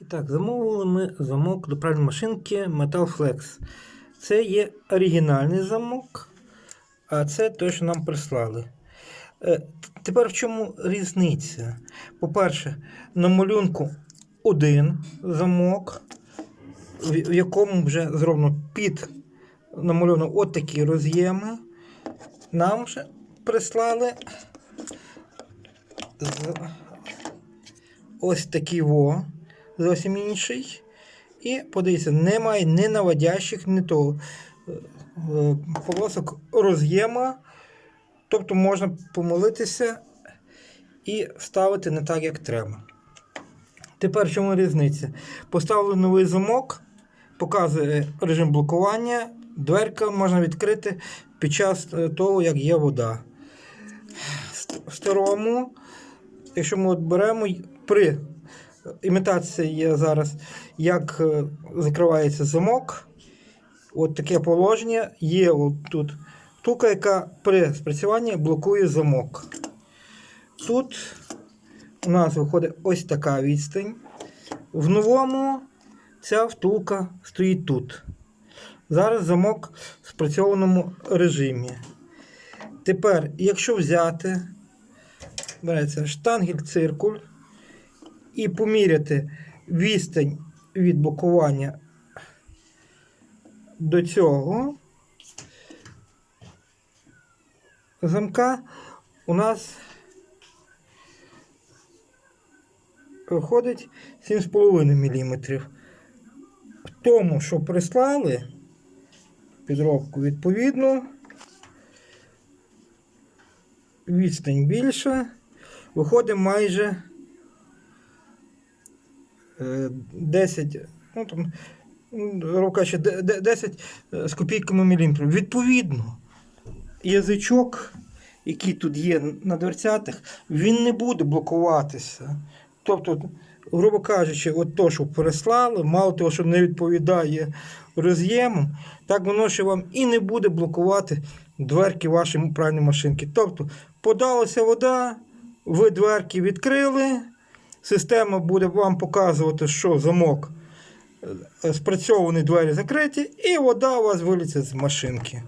І так, замовили ми замок до пральної машинки Metal Flex. Це є оригінальний замок, а це той, що нам прислали. Е, Тепер в чому різниця? По-перше, на малюнку один замок, в якому вже зроблено під намальовано от такі роз'єми. Нам вже прислали ось такий во, зовсім інший. І подивіться, немає ні наводящих, ні того е, е, полосок роз'єма. Тобто можна помилитися і ставити не так, як треба. Тепер чому різниця? Поставили новий замок, показує режим блокування, дверка можна відкрити під час е, того, як є вода. В старому, якщо ми от беремо при імітації є зараз, як е, закривається замок, от таке положення, є от тут штука, яка при спрацюванні блокує замок. Тут у нас виходить ось така відстань. В новому ця втулка стоїть тут. Зараз замок в спрацьованому режимі. Тепер, якщо взяти, береться штангель циркуль і поміряти відстань від блокування до цього замка у нас виходить 7,5 мм. В тому, що прислали підробку відповідно, відстань більша, виходить майже 10, ну там, ну, рука ще де- де- 10 з копійками міліметрів. Відповідно, язичок, який тут є на дверцятах, він не буде блокуватися. Тобто, грубо кажучи, от то, що переслали, мало того, що не відповідає роз'ємам, так воно ще вам і не буде блокувати дверки вашої пральної машинки. Тобто, подалася вода, ви дверки відкрили, система буде вам показувати, що замок спрацьовані спрацьований, двері закриті, і вода у вас виліться з машинки.